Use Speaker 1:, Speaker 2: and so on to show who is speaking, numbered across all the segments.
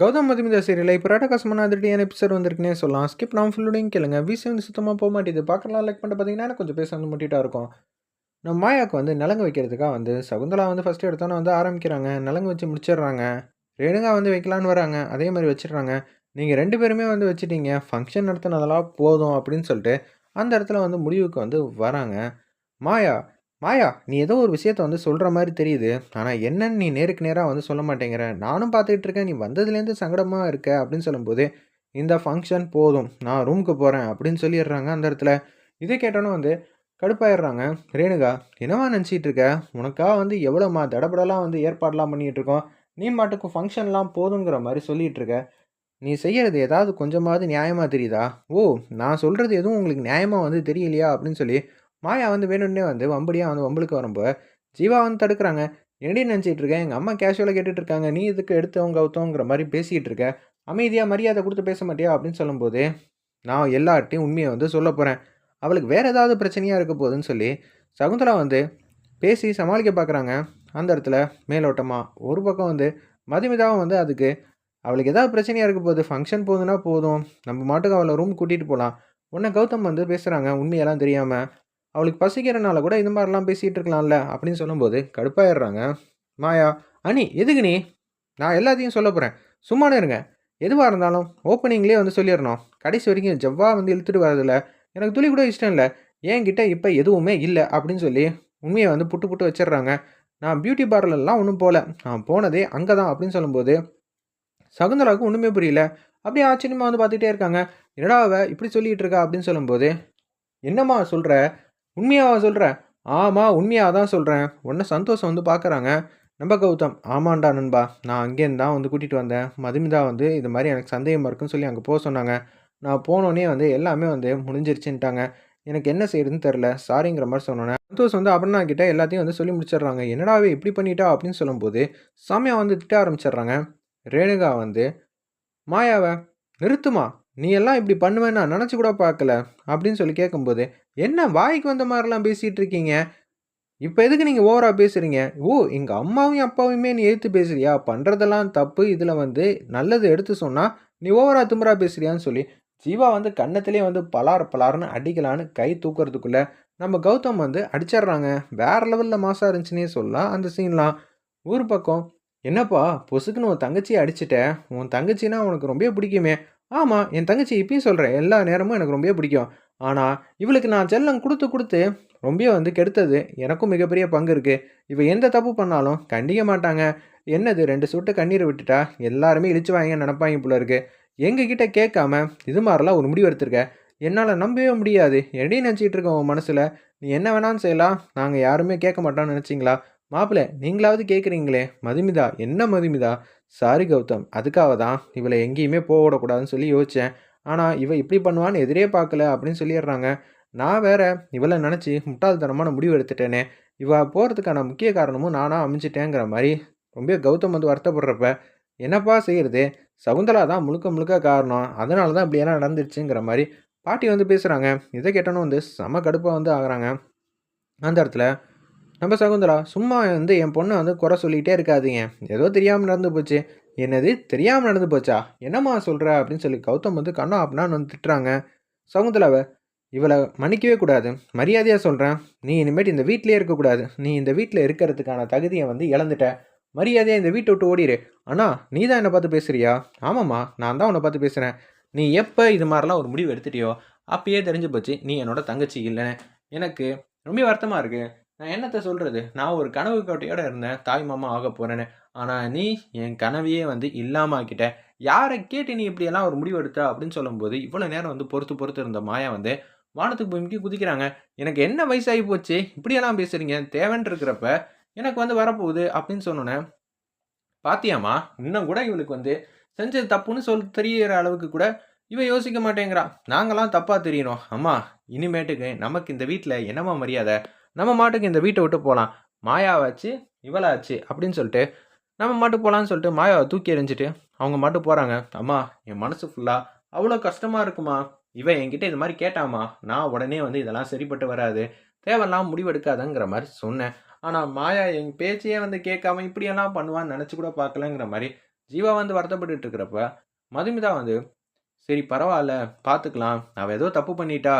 Speaker 1: கௌதம் மதுமிதா சீரியலில் இப்போ ராட்டகாசமான அதிரடியான எபிசோட் வந்திருக்குன்னே சொல்லலாம். ஸ்கிப் நான் ஃபுல்லுடையும் கேளுங்க. வீசி வந்து சுத்தமாக போக மாட்டேது. பார்க்கலாம் லைக் பண்ணிட்டு பார்த்தீங்கன்னா கொஞ்சம் பேச வந்து முட்டிட்டா இருக்கும். நம்ம மாயாவுக்கு வந்து நலங்கு வைக்கிறதுக்காக வந்து சகுந்தலா வந்து ஃபஸ்ட்டு எடுத்தோன்னே வந்து ஆரம்பிக்கிறாங்க. நலங்கு வச்சு முடிச்சிடுறாங்க. ரேணுகா வந்து வைக்கலான்னு வராங்க. அதே மாதிரி வச்சிடுறாங்க. நீங்கள் ரெண்டு பேருமே வந்து வச்சுட்டீங்க. ஃபங்க்ஷன் நடத்தினதெல்லாம் போதும் அப்படின்னு சொல்லிட்டு அந்த இடத்துல வந்து முடிவுக்கு வந்து வராங்க. மாயா மாயா நீ ஏதோ ஒரு விஷயத்த வந்து சொல்கிற மாதிரி தெரியுது. ஆனால் என்னன்னு நீ நேருக்கு நேராக வந்து சொல்ல மாட்டேங்கிற. நானும் பார்த்துக்கிட்டு இருக்கேன். நீ வந்ததுலேருந்து சங்கடமாக இருக்க அப்படின்னு சொல்லும்போது இந்த ஃபங்க்ஷன் போதும். நான் ரூமுக்கு போகிறேன் அப்படின்னு சொல்லிடுறாங்க அந்த இடத்துல. இதை கேட்டோன்னே வந்து கடுப்பாயிடுறாங்க. ரேணுகா என்னவா நினச்சிட்டு இருக்க? உனக்காக வந்து எவ்வளோமா தடபடலாம் வந்து ஏற்பாடெலாம் பண்ணிகிட்டு இருக்கோம்? நீ மாட்டுக்கு ஃபங்க்ஷன்லாம் போதுங்கிற மாதிரி சொல்லிகிட்டு இருக்க. நீ செய்கிறது ஏதாவது கொஞ்சமாவது நியாயமாக தெரியுதா? ஓ நான் சொல்கிறது எதுவும் உங்களுக்கு நியாயமாக வந்து தெரியலையா? அப்படின்னு சொல்லி மாயா வந்து வேணும்னே வந்து வம்படியாக வந்து வம்பளுக்கு வரும்போ ஜீவா வந்து தடுக்கிறாங்க. என்னடி நினச்சிட்டு இருக்கேன் எங்கள் அம்மா கேஷுவலாக கேட்டுட்டு இருக்காங்க நீ இதுக்கு எடுத்தவங்க கவுத்தவங்கிற மாதிரி பேசிக்கிட்டு இருக்க அமைதியாக மரியாதை கொடுத்து பேச மாட்டியா? அப்படின்னு சொல்லும்போது நான் எல்லார்ட்டையும் உண்மையை வந்து சொல்ல போகிறேன் அவளுக்கு வேறு ஏதாவது பிரச்சனையாக இருக்க போகுதுன்னு சொல்லி சகுந்தலா வந்து பேசி சமாளிக்க பார்க்குறாங்க அந்த இடத்துல மேலோட்டமாக ஒரு பக்கம் வந்து மதுமிதாவும் வந்து அதுக்கு அவளுக்கு ஏதாவது பிரச்சனையாக இருக்க போகுது. ஃபங்க்ஷன் போகுதுன்னா போதும். நம்ம மாட்டுக்கு அவளை ரூம் கூட்டிகிட்டு போகலாம் உன்னை கௌதம் வந்து பேசுகிறாங்க உண்மையெல்லாம் தெரியாமல் அவளுக்கு பசிக்கிறனால கூட இந்த மாதிரிலாம் பேசிகிட்டு இருக்கலாம்ல அப்படின்னு சொல்லும்போது கடுப்பாயிடுறாங்க. மாயா அனி எதுக்கு நீ? நான் எல்லாத்தையும் சொல்ல போகிறேன் சும்மானே இருங்க. எதுவாக இருந்தாலும் ஓப்பனிங்லேயே வந்து சொல்லிடணும். கடைசி வரைக்கும் ஜவ்வா வந்து இழுத்துட்டு வரதில்ல எனக்கு துளி கூட இஷ்டம் இல்லை. என்கிட்ட இப்போ எதுவுமே இல்லை. அப்படின்னு சொல்லி உண்மையை வந்து புட்டு புட்டு வச்சிடுறாங்க. நான் பியூட்டி பார்லர்லாம் ஒன்றும் போகல நான் போனதே அங்கே தான் அப்படின்னு சொல்லும்போது சகுந்தலாவுக்கு ஒன்றுமே புரியல. அப்படியே ஆச்சரியமாக வந்து பார்த்துட்டே இருக்காங்க. என்னடா அவ இப்படி சொல்லிகிட்டு இருக்கா? அப்படின்னு சொல்லும்போது என்னம்மா சொல்கிற உண்மையாவா சொல்கிற ஆமாம் உண்மையாக தான் சொல்கிறேன் உன்னை சந்தோஷம் வந்து பார்க்குறாங்க நம்ப கௌதம். ஆமாண்டா நண்பா. நான் அங்கேருந்து தான் வந்து கூட்டிகிட்டு வந்தேன். மதுமிதா வந்து இது மாதிரி எனக்கு சந்தேகமாக இருக்குன்னு சொல்லி அங்கே போக சொன்னாங்க. நான் போனோடனே வந்து எல்லாமே வந்து முடிஞ்சிருச்சுன்ட்டாங்க. எனக்கு என்ன செய்யறதுன்னு தெரில சாரிங்கிற மாதிரி சொன்னோன்னே சந்தோஷ் வந்து அபர்ணா கிட்ட எல்லாத்தையும் வந்து சொல்லி முடிச்சிடுறாங்க. என்னடாவே இப்படி பண்ணிட்டா? அப்படின்னு சொல்லும்போது சாமியா வந்து திட்ட ஆரம்பிச்சிடுறாங்க. ரேணுகா வந்து மாயாவை நிறுத்துமா? நீ எல்லாம் இப்படி பண்ணுவேன்னா நினச்சி கூட பார்க்கல அப்படின்னு சொல்லி கேட்கும்போது என்ன வாய்க்கு வந்த மாதிரிலாம் பேசிகிட்டு இருக்கீங்க? இப்போ எதுக்கு நீங்கள் ஓவராக பேசுகிறீங்க ஓ எங்கள் அம்மாவையும் அப்பாவையுமே நீ எடுத்து பேசுறியா? பண்ணுறதெல்லாம் தப்பு. இதில் வந்து நல்லது எடுத்து சொன்னால் நீ ஓவராக திமுறா பேசுறியான்னு சொல்லி ஜீவா வந்து கன்னத்திலே வந்து பலார் பலார்னு அடிக்கலான்னு கை தூக்கிறதுக்குள்ளே நம்ம கௌதம் வந்து அடிச்சிடுறாங்க. வேறு லெவலில் மாசாக இருந்துச்சுன்னே சொல்லலாம் அந்த சீன்லாம். ஊர் பக்கம் என்னப்பா பொசுக்குன்னு உன் தங்கச்சியை அடிச்சிட்ட? உன் தங்கச்சின்னா உனக்கு ரொம்ப பிடிக்குமே. ஆமாம் என் தங்கச்சி இப்பயும் சொல்கிறேன் எல்லா நேரமும் எனக்கு ரொம்ப பிடிக்கும். ஆனால் இவளுக்கு நான் செல்லம் கொடுத்து கொடுத்து ரொம்ப வந்து கெடுத்தது. எனக்கும் மிகப்பெரிய பங்கு இருக்குது இவள் எந்த தப்பு பண்ணாலும் கண்டிக்க மாட்டாங்க. என்னது ரெண்டு சுட்டு கண்ணீரை விட்டுட்டா? எல்லாருமே இழிச்சு வாங்க நினப்பாங்க போல இருக்கு. எங்ககிட்ட கேட்காம இது மாதிரிலாம் ஒரு முடிவு எடுத்திருக்க? என்னால் நம்பவே முடியாது. எடி நினச்சிட்டு இருக்க உன் மனசில்? நீ என்ன வேணாலும் செய்யலாம். நாங்கள் யாருமே கேட்க மாட்டோம்னு நினச்சிங்களா? மாப்பிள்ளை நீங்களாவது கேட்குறீங்களே மதுமிதா என்ன மதுமிதா? சாரி கௌதம் அதுக்காக தான் இவளை எங்கேயுமே போக விடக்கூடாதுன்னு சொல்லி யோசித்தேன் ஆனால் இவள் இப்படி பண்ணுவான்னு எதிரே பார்க்கல அப்படின்னு சொல்லிடுறாங்க. நான் வேற இவளை நினச்சி முட்டாள்தனமான முடிவு எடுத்துட்டேனே. இவள் போகிறதுக்கான முக்கிய காரணமும் நானாக அமைஞ்சிட்டேங்கிற மாதிரி ரொம்ப கௌதம் வந்து வருத்தப்படுறப்ப என்னப்பா செய்கிறது சகுந்தலா தான் முழுக்க முழுக்க காரணம். அதனால தான் இப்படியெல்லாம் நடந்துருச்சுங்கிற மாதிரி பாட்டி வந்து பேசுகிறாங்க இதை கேட்டோன்னு வந்து செம கடுப்பாக வந்து ஆகுறாங்க. அந்த இடத்துல நம்ம சகுந்தலா சும்மா வந்து என் பொண்ணை வந்து குறை சொல்லிகிட்டே இருக்காதீங்க. ஏதோ தெரியாமல் நடந்து போச்சு. என்னது? தெரியாமல் நடந்து போச்சா? என்னம்மா சொல்கிற அப்படின்னு சொல்லி கௌதம் வந்து கண்ணா அப்படின்னு வந்து திட்டுறாங்க. சகுந்தலாவை இவளை மன்னிக்கவே கூடாது. மரியாதையாக சொல்கிறேன் நீ இனிமேட்டு இந்த வீட்டிலே இருக்கக்கூடாது நீ இந்த வீட்டில் இருக்கிறதுக்கான தகுதியை வந்து இழந்துட்ட. மரியாதையாக இந்த வீட்டை விட்டு ஓடிடு ஆனால் நீ தான் என்னை பார்த்து பேசுகிறியா ஆமாம்மா நான் தான் உன்னை பார்த்து பேசுகிறேன் நீ எப்போ இது மாதிரிலாம் ஒரு முடிவு எடுத்துட்டியோ அப்பயே தெரிஞ்சு போச்சு. நீ என்னோட தங்கச்சி இல்லைன்னு. எனக்கு ரொம்ப வருத்தமாக இருக்குது நான் என்னத்தை சொல்கிறது நான் ஒரு கனவு கோட்டையோடு இருந்தேன். தாய் மாமா ஆக போகிறேன்னு ஆனால் நீ என் கனவையே வந்து இல்லாமல் ஆக்கிட்ட யாரை கேட்டு நீ இப்படியெல்லாம் ஒரு முடிவு எடுத்த? அப்படின்னு சொல்லும்போது இவ்வளோ நேரம் வந்து பொறுத்து பொறுத்து இருந்த மாயா வந்து வானத்துக்கு பூமிக்கு குதிக்கிறாங்க. எனக்கு என்ன வயசாகி போச்சு? இப்படியெல்லாம் பேசுகிறீங்க தேவைன்னு இருக்கிறப்ப எனக்கு வந்து வரப்போகுது அப்படின்னு சொன்னோன்னே பாத்தியாமா இன்னும் கூட இவளுக்கு வந்து செஞ்சது தப்புன்னு சொல் தெரியிற அளவுக்கு கூட இவன் யோசிக்க மாட்டேங்கிறா. நாங்களாம் தப்பாக தெரியணும். அம்மா இனிமேட்டுக்கு நமக்கு இந்த வீட்டில் என்னம்மா மரியாதை? நம்ம மாட்டுக்கு இந்த வீட்டை விட்டு போகலாம் மாயாவாச்சு இவளாச்சு அப்படின்னு சொல்லிட்டு நம்ம மாட்டு போகலான்னு சொல்லிட்டு மாயாவை தூக்கி எறிஞ்சிட்டு அவங்க மாட்டு போகிறாங்க அம்மா என் மனசு ஃபுல்லாக அவ்வளோ கஷ்டமாக இருக்குமா? இவன் என்கிட்ட இது மாதிரி கேட்டாமா? நான் உடனே வந்து இதெல்லாம் சரிப்பட்டு வராது. தேவையெல்லாம் முடிவெடுக்காதங்கிற மாதிரி சொன்னேன். ஆனால் மாயா என் பேச்சையே வந்து கேட்காம இப்படியெல்லாம் பண்ணுவான்னு நினச்சி கூட பார்க்கலங்கிற மாதிரி ஜீவா வந்து வருத்தப்பட்டுட்டு இருக்கிறப்ப மதுமிதா வந்து சரி பரவாயில்ல பார்த்துக்கலாம் அவள் ஏதோ தப்பு பண்ணிட்டா.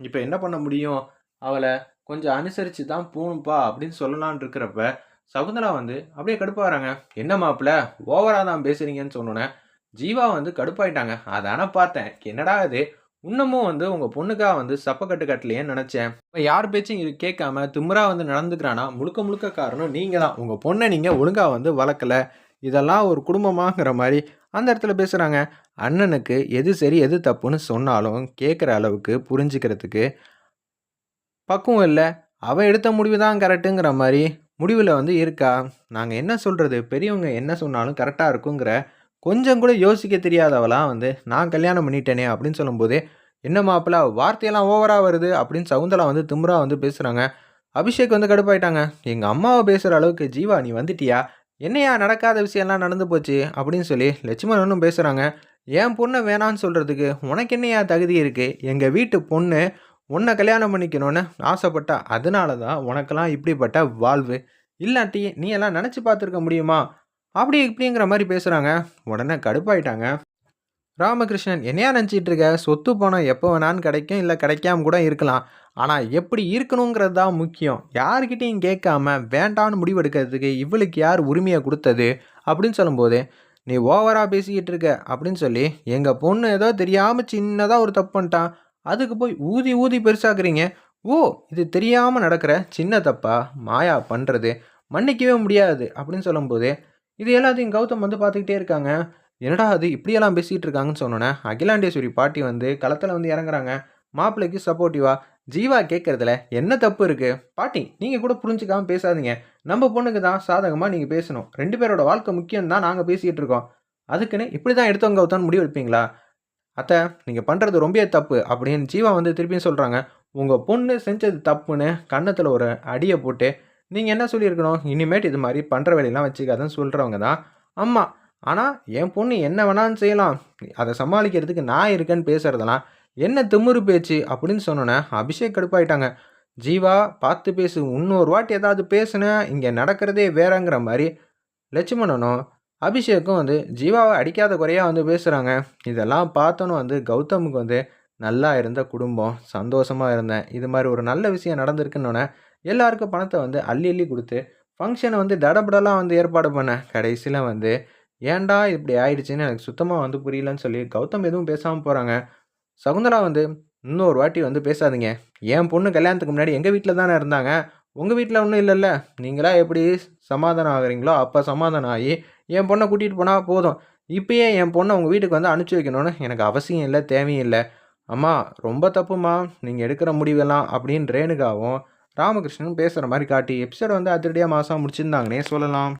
Speaker 1: இப்போ என்ன பண்ண முடியும்? அவளை கொஞ்சம் அனுசரித்து தான் போகணும்ப்பா அப்படின்னு சொல்லலான் இருக்கிறப்ப சகுந்தலா வந்து அப்படியே கடுப்பாகிறாங்க என்ன மாப்பிள்ள ஓவராக தான் பேசுகிறீங்கன்னு சொன்னோன்னே ஜீவா வந்து கடுப்பாயிட்டாங்க. அதானே பார்த்தேன். என்னடா இது? இன்னமும் வந்து உங்கள் பொண்ணுக்காக வந்து சப்பக்கட்டு கட்டலையேன்னு நினச்சேன். இப்போ யார் பேச்சும் இது கேட்காம திமுறா வந்து நடந்துக்கிறானா? முழுக்க முழுக்க காரணம் நீங்கள் தான். உங்கள் பொண்ணை நீங்கள் ஒழுங்காக வந்து வளர்க்கல. இதெல்லாம் ஒரு குடும்பமாகிற மாதிரி அந்த இடத்துல பேசுகிறாங்க அண்ணனுக்கு எது சரி எது தப்புன்னு சொன்னாலும் கேட்குற அளவுக்கு புரிஞ்சுக்கிறதுக்கு பக்குவம் இல்லை. அவன் எடுத்த முடிவு தான் கரெக்டுங்கிற மாதிரி முடிவில் வந்து இருக்கா? நாங்கள் என்ன சொல்கிறது பெரியவங்க என்ன சொன்னாலும் கரெக்டாக இருக்குங்கிற கொஞ்சம் கூட யோசிக்க தெரியாதவளாம் வந்து நான் கல்யாணம் பண்ணிட்டேனே அப்படின்னு சொல்லும்போது என்ன மாப்பிள்ள வார்த்தையெல்லாம் ஓவராக வருது அப்படின்னு சவுந்தலா வந்து திமுறா வந்து பேசுகிறாங்க அபிஷேக் வந்து கடுப்பாயிட்டாங்க. எங்கள் அம்மாவை பேசுகிற அளவுக்கு ஜீவா நீ வந்துட்டியா? என்னையா நடக்காத விஷயம்லாம் நடந்து போச்சு? அப்படின்னு சொல்லி லட்சுமணனும் பேசுகிறாங்க என் பொண்ணை வேணான்னு சொல்கிறதுக்கு உனக்கு என்னையா தகுதி இருக்குது எங்கள் வீட்டு பொண்ணு உன்னை கல்யாணம் பண்ணிக்கணும்னு ஆசைப்பட்டா அதனால தான் உனக்கெல்லாம் இப்படிப்பட்ட வாழ்வு. இல்லாட்டி நீ எல்லாம் நினச்சி பார்த்துருக்க முடியுமா? அப்படி இப்படிங்கிற மாதிரி பேசுகிறாங்க உடனே கடுப்பாயிட்டாங்க. ராமகிருஷ்ணன் என்னையா நினச்சிட்டு இருக்க? சொத்து பணம் எப்போ வேணான்னு கிடைக்கும் இல்லை கிடைக்காம கூட இருக்கலாம். ஆனால் எப்படி இருக்கணுங்கிறது தான் முக்கியம். யார்கிட்டையும் கேட்காம வேண்டான்னு முடிவெடுக்கிறதுக்கு இவளுக்கு யார் உரிமையை கொடுத்தது? அப்படின்னு சொல்லும்போது நீ ஓவராக பேசிக்கிட்டு இருக்க. அப்படின்னு சொல்லி எங்கள் பொண்ணு ஏதோ தெரியாமல் சின்னதாக ஒரு தப்பு பண்ணிட்டான் அதுக்கு போய் ஊதி ஊதி பெருசாக்குறீங்க. ஓ இது தெரியாமல் நடக்கிற சின்ன தப்பா? மாயா பண்ணுறது மன்னிக்கவே முடியாது அப்படின்னு சொல்லும்போது இது எல்லாத்தையும் கௌதம் வந்து பார்த்துக்கிட்டே இருக்காங்க. என்னடா அது இப்படியெல்லாம் பேசிகிட்டு இருக்காங்கன்னு சொன்னோன்னே அகிலாண்டேஸ்வரி பாட்டி வந்து களத்தில் வந்து இறங்குறாங்க. மாப்பிள்ளைக்கு சப்போர்ட்டிவா ஜீவா கேட்குறதுல என்ன தப்பு இருக்குது பாட்டி நீங்கள் கூட புரிஞ்சுக்காமல் பேசாதீங்க. நம்ம பொண்ணுக்கு தான் சாதகமாக நீங்கள் பேசணும். ரெண்டு பேரோட வாழ்க்கை முக்கியம் தான் நாங்கள் பேசிகிட்டு இருக்கோம். அதுக்குன்னு இப்படி தான் எடுத்தவங்க கௌதம் முடிவு எடுப்பீங்களா அத்தை நீங்கள் பண்ணுறது ரொம்ப தப்பு அப்படின்னு ஜீவா வந்து திருப்பியும் சொல்கிறாங்க உங்கள் பொண்ணு செஞ்சது தப்புன்னு கன்னத்தில் ஒரு அடியை போட்டு நீங்கள் என்ன சொல்லியிருக்கணும்? இனிமேட்டு இது மாதிரி பண்ணுற வேலையெல்லாம் வச்சுக்காதுன்னு சொல்கிறவங்க தான். அம்மா ஆனால் என் பொண்ணு என்ன வேணாலும் செய்யலாம். அதை சமாளிக்கிறதுக்கு நான் இருக்கேன்னு பேசுகிறதெல்லாம் என்ன திமுரு பேச்சு அப்படின்னு சொன்னோன்னே அபிஷேக் கடுப்பாயிட்டாங்க. ஜீவா பார்த்து பேசு. இன்னொரு வாட்டி ஏதாவது பேசுனேன் இங்கே நடக்கிறதே வேறங்கிற மாதிரி லட்சுமணனும் அபிஷேக்கும் வந்து ஜீவாவை அடிக்காத குறையாக வந்து பேசுகிறாங்க இதெல்லாம் பார்த்தோன்னு வந்து கௌதமுக்கு வந்து நல்லா இருந்த குடும்பம். சந்தோஷமாக இருந்தேன். இது மாதிரி ஒரு நல்ல விஷயம் நடந்திருக்குன்னொன்னே எல்லாருக்கும் பணத்தை வந்து அள்ளி அள்ளி கொடுத்து ஃபங்க்ஷனை வந்து தடபடலாம் வந்து ஏற்பாடு பண்ணேன். கடைசியில் வந்து ஏன்டா இப்படி ஆயிடுச்சுன்னு எனக்கு சுத்தமாக வந்து புரியலன்னு சொல்லி கௌதம் எதுவும் பேசாமல் போகிறாங்க சகுந்தலா வந்து இன்னொரு வாட்டி வந்து பேசாதீங்க. என் பொண்ணு கல்யாணத்துக்கு முன்னாடி எங்கள் வீட்டில் தானே இருந்தாங்க. உங்கள் வீட்டில் ஒன்றும் இல்லைல்ல. நீங்களாக எப்படி சமாதானம் ஆகுறீங்களோ அப்போ சமாதானம் ஆகி என் பொண்ணை கூட்டிகிட்டு போனால் போதும். இப்பயே என் பொண்ணை உங்கள் வீட்டுக்கு வந்து அனுப்பிச்சி வைக்கணும்னு எனக்கு அவசியம் இல்லை தேவையும் இல்லை அம்மா ரொம்ப தப்புமா. நீங்கள் எடுக்கிற முடிவெல்லாம் அப்படின்னு ரேணுகாவும் ராமகிருஷ்ணனும் பேசுகிற மாதிரி காட்டி எபிசோட் வந்து அதிரடியாக மாதம் முடிச்சிருந்தாங்கன்னே சொல்லலாம்.